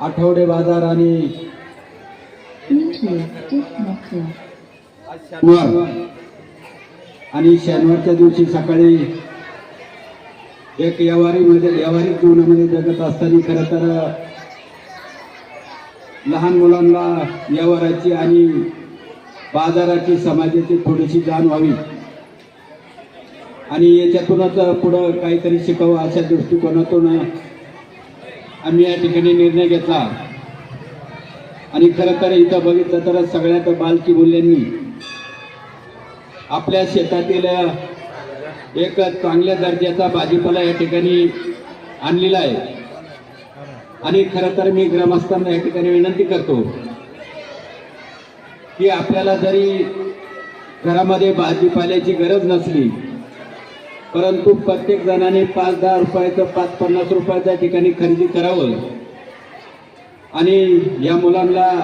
आठवडे बाजार आणि शनिवार. आणि शनिवारच्या दिवशी सकाळी एक व्यवहारीमध्ये व्यावहारिक जीवनामध्ये जगत असताना खरं तर लहान मुलांना व्यवहाराची आणि बाजाराची समाजाची थोडीशी जाण व्हावी. आणि याच्यातूनच पुढं काहीतरी शिकावं अशा दृष्टिकोनातून आम्ही या ठिकाणी निर्णय घेतला. आणि खरं तर इथं बघितलं तर सगळ्यात बालकी मूल्यांनी आपल्या शेतातील एक चांगल्या दर्जाचा भाजीपाला या ठिकाणी आणलेला आहे. आणि खरं तर मी ग्रामस्थांना या ठिकाणी विनंती करतो की आपल्याला जरी घरामध्ये भाजीपाल्याची गरज नसली परंतु प्रत्येक जणाने पाच दहा रुपयाचं पाच पन्नास रुपयाच्या ठिकाणी खरेदी करावं. आणि या मुलांना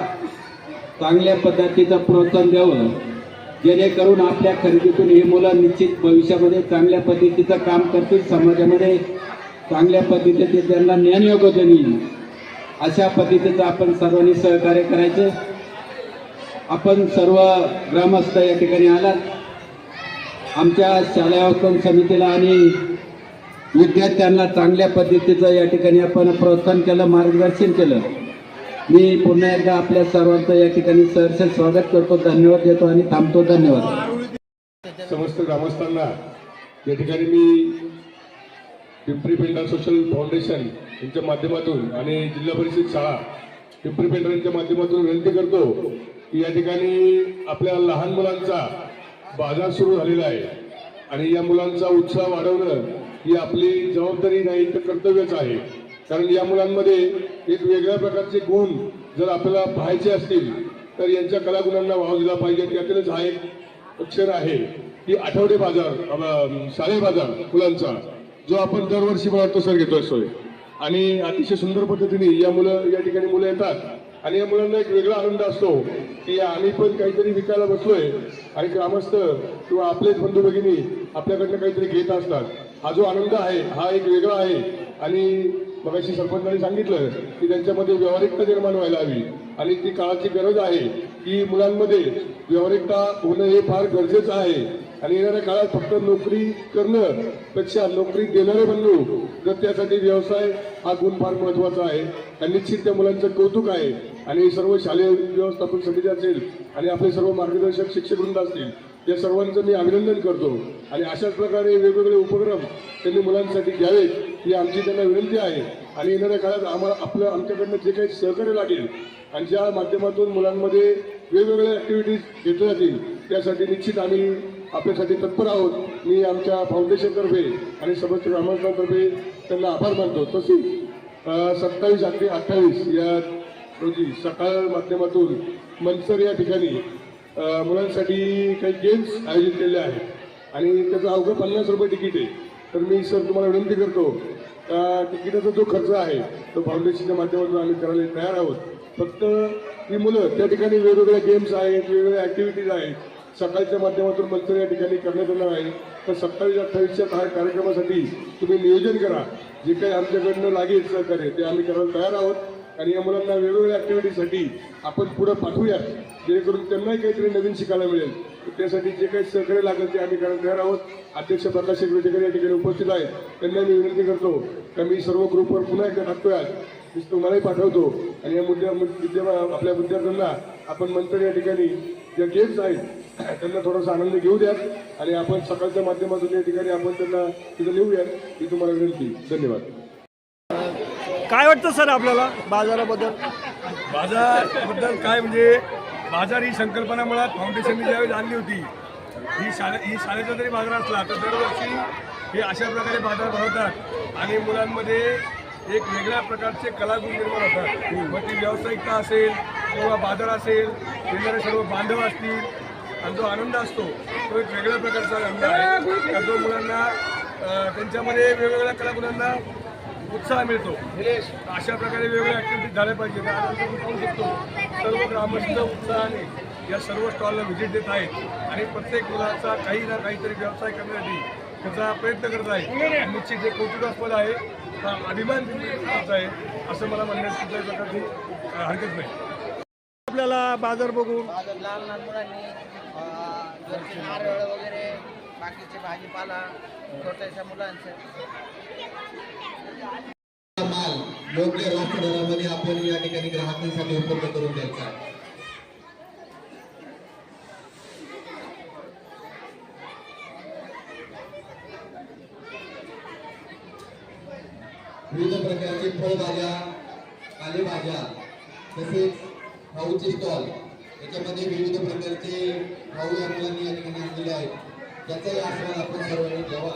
चांगल्या पद्धतीचं प्रोत्साहन द्यावं. जेणेकरून आपल्या खरेदीतून ही मुलं निश्चित भविष्यामध्ये चांगल्या पद्धतीचं काम करतील समाजामध्ये चांगल्या पद्धतीचे त्यांना ज्ञानयोगदान येईल अशा पद्धतीचं आपण सर्वांनी सहकार्य करायचं. आपण सर्व ग्रामस्थ या ठिकाणी आलात. आमच्या शालेय समितीला आणि विद्यार्थ्यांना चांगल्या पद्धतीचं या ठिकाणी आपण प्रोत्साहन केलं मार्गदर्शन केलं. मी पुन्हा एकदा आपल्या सर्वांचं या ठिकाणी सहर्ष स्वागत करतो धन्यवाद देतो आणि थांबतो. धन्यवाद. समस्त ग्रामस्थांना या ठिकाणी मी पिंपरी पेंढा सोशल फाउंडेशन यांच्या माध्यमातून आणि जिल्हा परिषद शाळा पिंपरी पेंढा यांच्या माध्यमातून विनंती करतो की या ठिकाणी आपल्या लहान मुलांचा बाजार सुरू झालेला आहे. आणि या मुलांचा उत्साह वाढवणं ही आपली जबाबदारी नाही तर कर्तव्यच आहे. कारण या मुलांमध्ये एक वेगळ्या प्रकारचे गुण जर आपल्याला पाहायचे असतील तर यांच्या कलागुणांना वाव दिला पाहिजे. त्यातीलच हा एक अक्षर आहे की आठवडे बाजार शाळे शालेय बाजार मुलांचा जो आपण दरवर्षी मला तो सर घेतो असतोय आणि अतिशय सुंदर पद्धतीने या मुलं या ठिकाणी मुलं येतात. आणि या मुलांना एक वेगळा आनंद असतो की आम्ही पण काहीतरी विकायला बसलोय. आणि ग्रामस्थ किंवा आपलेच बंधू भगिनी आपल्याकडनं काहीतरी घेत असतात. हा जो आनंद आहे हा एक वेगळा आहे. आणि मगाशी सरपंचांनी सांगितलं की त्यांच्यामध्ये व्यावहारिकता निर्माण व्हायला हवी. आणि ती काळाची गरज आहे की मुलांमध्ये व्यावहारिकता होणं हे फार गरजेचं आहे. आणि येणाऱ्या काळात फक्त नोकरी करणं पेक्षा नोकरी देणारे बनलो त्यासाठी व्यवसाय हा गुण फार महत्त्वाचा आहे. आणि निश्चित त्या मुलांचं कौतुक आहे. आणि सर्व शालेय व्यवस्थापन समिती असेल आणि आपले सर्व मार्गदर्शक शिक्षक वृंद असतील या सर्वांचं मी अभिनंदन करतो. आणि अशाच प्रकारे वेगवेगळे उपक्रम त्यांनी मुलांसाठी घ्यावेत ही आमची त्यांना विनंती आहे. आणि येणाऱ्या काळात आम्हाला आपलं आमच्याकडनं जे काही सहकार्य लागेल आणि ज्या माध्यमातून मुलांमध्ये वेगवेगळ्या ॲक्टिव्हिटीज घेतल्या जातील त्यासाठी निश्चित आम्ही आपल्यासाठी तत्पर आहोत. मी आमच्या फाउंडेशनतर्फे आणि समस्त ग्रामस्थांतर्फे त्यांना आभार मानतो. तसेच सत्तावीस ते अठ्ठावीस या रोजी सकाळ माध्यमातून मनसर या ठिकाणी मुलांसाठी काही गेम्स आयोजित केले आहेत. आणि त्याचं अवघं पन्नास रुपये तिकीट आहे. तर मी सर तुम्हाला विनंती करतो का तिकिटाचा जो खर्च आहे तो फाउंडेशनच्या माध्यमातून आम्ही करायला तयार आहोत. फक्त ही मुलं त्या ठिकाणी वेगवेगळ्या गेम्स आहेत वेगवेगळ्या ॲक्टिव्हिटीज आहेत. सकाळच्या माध्यमातून मंत्र या ठिकाणी करण्यात येणार आहे. तर सत्तावीस अठ्ठावीसच्या काही कार्यक्रमासाठी तुम्ही नियोजन करा. जे काही आमच्याकडनं लागेल सहकार्य ते आम्ही करायला तयार आहोत. आणि या मुलांना वेगवेगळ्या ॲक्टिव्हिटीसाठी आपण पुढं पाठवूयात. जेणेकरून त्यांनाही काहीतरी नवीन शिकायला मिळेल. त्यासाठी जे काही सहकार्य लागेल ते आम्ही करायला तयार आहोत. अध्यक्ष प्रकाश शेगवेटेकर या ठिकाणी उपस्थित आहेत. त्यांना मी विनंती करतो का मी सर्व ग्रुपवर पुन्हा एकदा टाकतोयात मी तुम्हालाही पाठवतो. आणि या मुद्द्या विद्या आपल्या विद्यार्थ्यांना आपण नंतर या ठिकाणी ज्या गेम्स आहेत त्यांना थोडासा आनंद घेऊ द्यात आणि आपण सकाळच्या माध्यमातून या ठिकाणी आपण त्यांना तिथं नेऊयात. ही तुम्हाला विनंती धन्यवाद. काय वाटतं सर आपल्याला बाजाराबद्दल? बाजारबद्दल काय म्हणजे बाजार ही संकल्पना मुळात फाउंडेशनने ज्यावेळी आणली होती ही शाळे ही शाळेचा जरी बाजार असला तर दरवर्षी हे अशा प्रकारे बाजार भरवतात आणि मुलांमध्ये एक वेगळ्या प्रकारचे कलागुण निर्माण होतात. मग ती व्यावसायिकता असेल किंवा बाजार असेल येणारे सर्व बांधव असतील आणि जो आनंद असतो तो एक वेगळ्या प्रकारचा आनंद आहे. का जो मुलांना त्यांच्यामध्ये वेगवेगळ्या कलागुणांना उत्साह मिळतो. अशा प्रकारे वेगवेगळ्या ॲक्टिव्हिटीज झाल्या पाहिजे पाहू शकतो सर्व ग्रामस्थ उत्साहाने या सर्व स्टॉलला व्हिजिट देत आहेत. आणि प्रत्येक मुलाचा काही ना काहीतरी व्यवसाय करण्यासाठी त्याचा प्रयत्न करत आहे आणि निश्चित जे कौतुकास्पद आहे हा अभिमान आहे असं मला म्हणण्यास कुठल्याही प्रकारची हरकत नाही. आपल्याला बाजार बघून माझं लहान लहान मुलांनी अं, घरचे नारळ वगैरे बाकीचे भाजीपाला छोट्याशा मुलांचे माल योग्य रोख दरामध्ये आपण या ठिकाणी ग्राहकांसाठी उपलब्ध करून द्यायचा आहे. विविध प्रकारचे फळभाज्या पालेभाज्या तसेच भाऊचे स्टॉल याच्यामध्ये विविध प्रकारचे भाऊ या मुलांनी या ठिकाणी आणलेले आहेत. त्याचाही आस्वाद आपण सर्वांनी घ्यावा.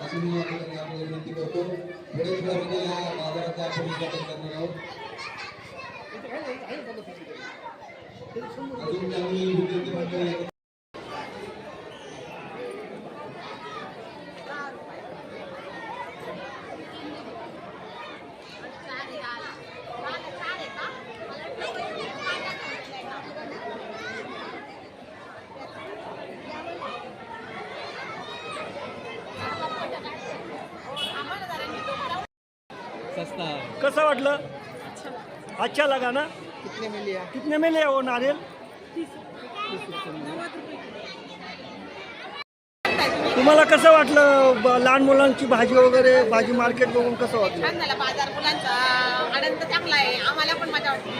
अशी मी या ठिकाणी आपण विनंती करतो. पुढे थोड्या या बाजाराचा आपण उद्घाटन करणार आहोत. अजून काही विद्यार्थी मंडळ कसं वाटलं? अच्छा. लगा ना? कितने में लिया? कितने में लिया वो नारियल? तुम्हाला कसं वाटलं ब- लहान मुलांची भाजी वगैरे भाजी मार्केट बघून कसं वाटलं? छान झाला. बाजार मुलांचा आनंद चांगला आहे. आम्हाला पण मजा वाटते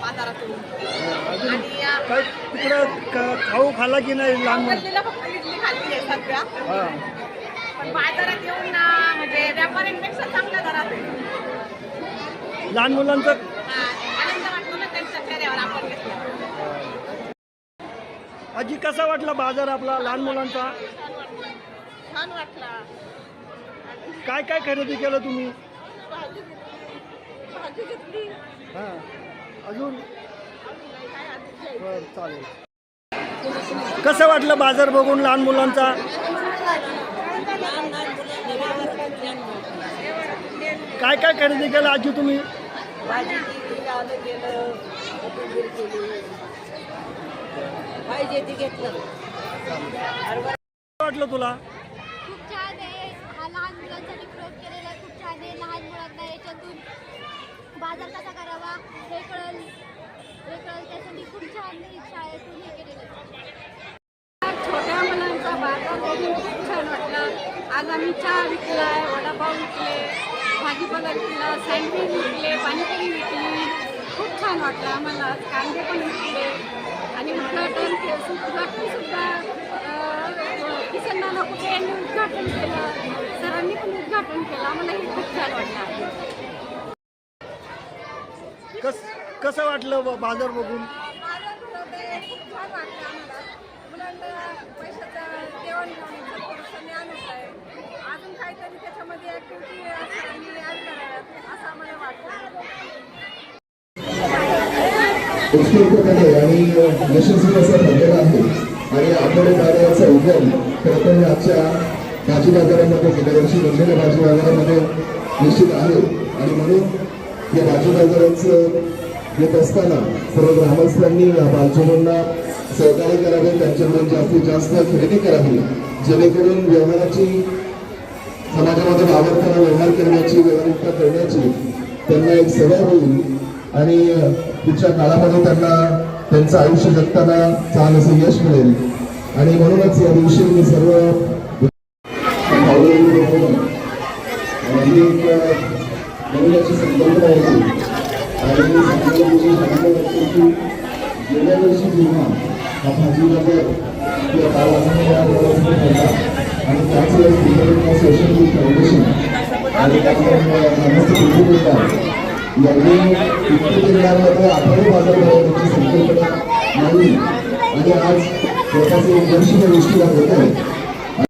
बाजारातून. अजून आणि अं, काय तिकडं क- खाऊ खाल्ला की नाही लहान मुलं? गल्लीला फक्त इडली खाल्ली आहे सध्या. हा. पण बाजारात येऊन अं, म्हणजे व्यापाऱ्यांपेक्षा चांगल्या दरात आहे. लहान मुलांचं? हा, आनंद वाटतो ना त्यांच्या चेहऱ्यावर आपण घेतलं आजी कसा वाटला बाजार आपला लहान मुलांचा? छान वाटला. काय काय खरेदी केलं तुम्ही? भाजी भाजी घेतली. हा. अजून? बरं चालेल. कसं वाटलं बाजार बघून लहान मुलांचा? काय काय खरेदी केलं आजी तुम्ही? भाजी केली आलं केलं कोथिंबीर केली. पाहिजे ती घेतलं. काय वाटलं तुला? खूप छान आहे. हा लहान मुलांसाठी प्रयोग केलेला आहे. खूप छान आहे. लहान मुलांना याच्यातून बाजार कसा करावा हे कळेल. हे कळेल. त्यासाठी खूप छान शाळेतून हे केलेलं आहे. छोट्या मुलांचा बाजार बघून खूप छान वाटलं. आज आम्ही चहा विकलाय वडापाव विकले. भाजीपाला विकला सँडविच विकले पाणीपुरी विकली खूप छान वाटलं आम्हाला. कांदे पण विकले आणि उद्घाटन के उद्घाटन सुद्धा किसन नाना कुठे यांनी उद्घाटन केलं. सरांनी पण उद्घाटन केलं. आम्हाला हे खूप छान वाटलं. कस कसं वाटलं बाजार बघून? खूप छान वाटलं आम्हाला मुलांना पैशाचं देवाणघेवाणीचं अजून काहीतरी त्याच्यामध्ये ॲक्टिव्हिटी सरांनी ॲड कराव्यात असं आम्हाला वाटतं उत्स्फूर्तपणे आणि यशस्वी असं ठरलेलं आहे आणि आठवडे बाजाराचा उगम खरं तर आजच्या भाजी बाजारामध्ये गेल्या वर्षी बनलेल्या भाजी बाजारामध्ये निश्चित आहे आणि म्हणून या भाजी बाजाराचं येत असताना सर्व ग्रामस्थांनी या बालचूरांना सहकार्य करावे त्यांच्याकडून जास्तीत जास्त खरेदी करावी जेणेकरून व्यवहाराची समाजामध्ये वावरताना व्यवहार करण्याची व्यवहारिकता करण्याची त्यांना एक सवय होईल. आणि पुढच्या काळामध्ये त्यांना त्यांचं आयुष्य जगताना छान असं यश मिळेल. आणि म्हणूनच या दिवशी मी सर्व ही एक संकल्पना होती आणि म्हणजे गेल्या वर्षी जेव्हा हा किंवा काल आणि त्याच वेळेस सोशल मीडिया फाउंडेशन आणि यांनी जिल्ह्यामध्ये आठवडे बाजार भरवण्याची संकल्पना आणि आज स्वतःचे एक गोष्टीला होत आहे